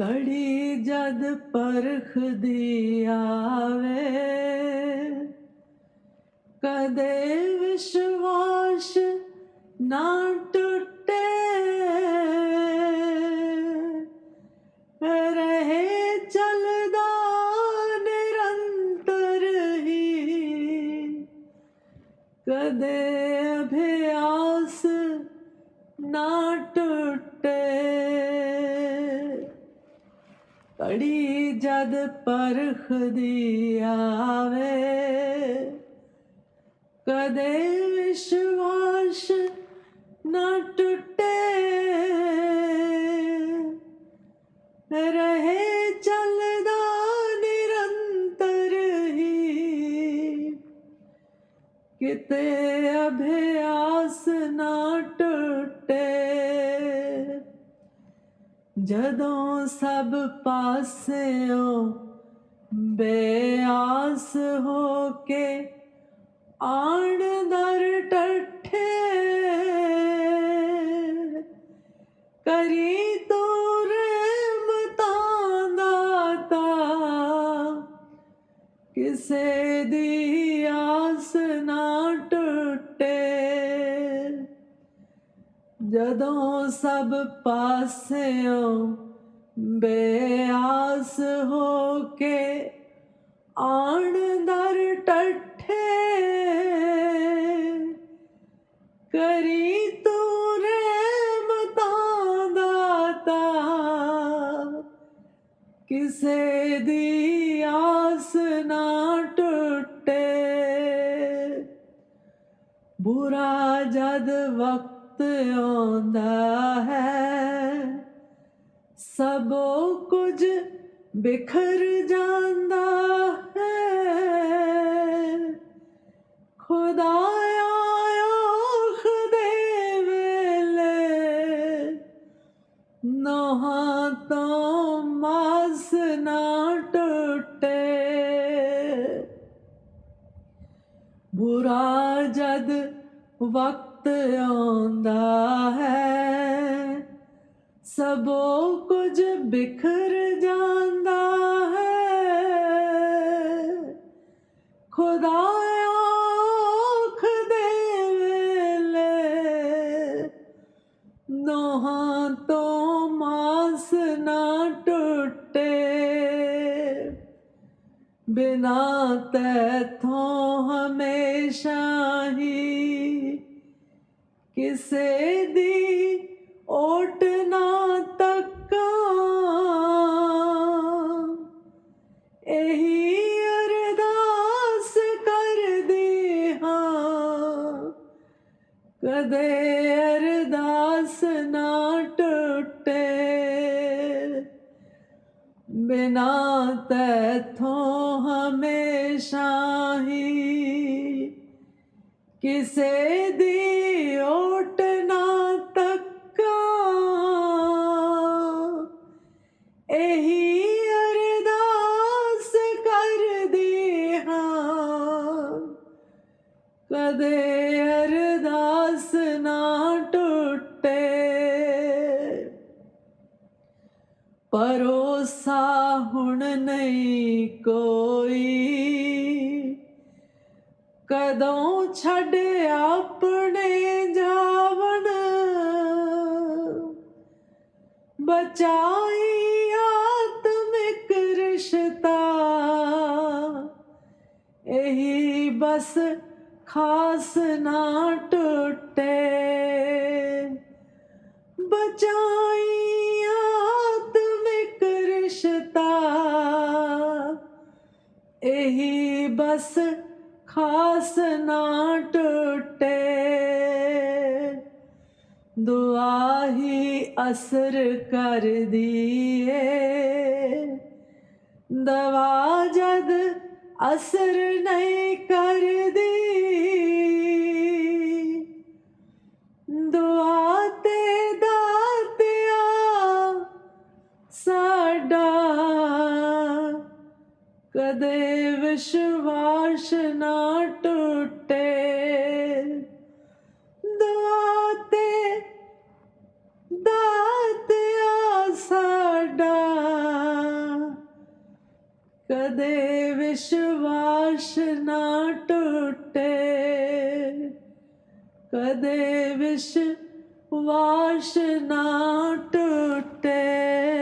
ਘੜੀ ਜਦ ਪਰਖ ਦੀ ਆਵੇ। ਕਦੇ ਵਿਸ਼ਵਾਸ ਨਾ ਟੁੱਟੇ। ਰਹੇ ਚੱਲਦਾ ਨਿਰੰਤਰ ਹੀ। ਕਦੇ ਅਭਿਆਸ ਨਾ ਟੁੱਟੇ। ਕੜੀ ਜਦ ਪਰਖ ਦੀ ਆਵੇ। ਕਦੇ ਵਿਸ਼ਵਾਸ ਨਾ ਟੁੱਟੇ। ਰਹੇ ਚੱਲਦਾ ਨਿਰੰਤਰ ਹੀ। ਕਿਤੇ ਅਭਿਆਸ ਨਾ ਟੁੱਟੇ। ਜਦੋਂ ਸਭ ਪਾਸਿਓਂ ਬੇਆਸ ਹੋ ਕੇ ਆਣ ਦਰ ਟੱਠੇ ਕਰੀ ਤੂੰ ਰਹਿਮਤਾਂ ਦਾਤਾ ਕਿਸੇ ਦੀ ਆਸ ਨਾ ਟੁੱਟੇ। ਜਦੋਂ ਸਭ ਪਾਸਿਓਂ ਬੇਆਸ ਹੋ ਕੇ ਆਣ ਦਰ ਟੱਠੇ ਕਰੀ ਤੂੰ ਰਹਿਮਤਾਂ ਦਾਤਾ ਕਿਸੇ ਦੀ ਆਸ ਨਾ ਟੁੱਟੇ। ਬੁਰਾ ਜਦ ਵਕਤ ਆਉਂਦਾ ਹੈ ਸਭੋ ਕੁਝ ਬਿਖਰ ਜਾਂਦਾ ਹੈ ਖੁਦਾਇਆ ਆਖ ਦੇ ਵੇਲੇ ਨੋਹਾਂ ਤੋਂ ਮਾਸ ਨਾ ਟੁੱਟੇ ਬੁਰਾ ਜਦ ਵਕਤ ਆਉਂਦਾ ਹੈ। ਸਭੋ ਕੁਝ ਬਿਖਰ ਜਾਂਦਾ ਹੈ। ਖੁਦਾ ਆਖ ਦੇ ਵੇਲੇ ਨੋਹਾਂ ਤੋਂ ਮਾਸ ਨਾ ਟੁੱਟੇ। ਬਿਨਾ ਤੈਥੋਂ ਹਮੇਸ਼ਾ ਹੀ ਕਿਸੇ ਦੀ ਓਟ ਨਾ ਤੱਕਾਂ। ਇਹੀ ਅਰਦਾਸ ਕਰਦੇ ਹਾਂ। ਕਦੇ ਅਰਦਾਸ ਨਾ ਟੁੱਟੇ। ਬਿਨਾ ਤੈਥੋਂ ਹਮੇਸ਼ਾ ਹੀ ਕਿਸੇ ਕਦੇ ਅਰਦਾਸ ਨਾ ਟੁੱਟੇ। ਪਰੋਸਾ ਹੁਣ ਨਹੀਂ ਕੋਈ। ਕਦੋਂ ਛੱਡ ਆਪਣੇ ਜਾਵਣ। ਬਚਾਈ ਆਤਮਿਕ ਰਿਸ਼ਤਾ। ਇਹੀ ਬਸ ਖਾਸ ਨਾ ਟੁੱਟੇ। ਬਚਾਈ ਆਤਮਿਕ ਰਿਸ਼ਤਾ। ਇਹੀ ਬਸ ਖਾਸ ਨਾ ਟੁੱਟੇ। ਦੁਆ ਹੀ ਅਸਰ ਕਰਦੀ ਏ ਦਵਾ ਜਦ ਅਸਰ ਨਹੀਂ ਕਰਦੀ। ਕਦੇ ਵਿਸ਼ਵਾਸ ਨਾ ਟੁੱਟੇ। ਦੁਆ ਦਾਤਿਆ ਸਾਡਾ। ਕਦੇ ਵਿਸ਼ਵਾਸ ਨਾ ਟੁੱਟੇ। ਕਦੇ ਵਿਸ਼ਵਾਸ ਨਾ ਟੁੱਟੇ।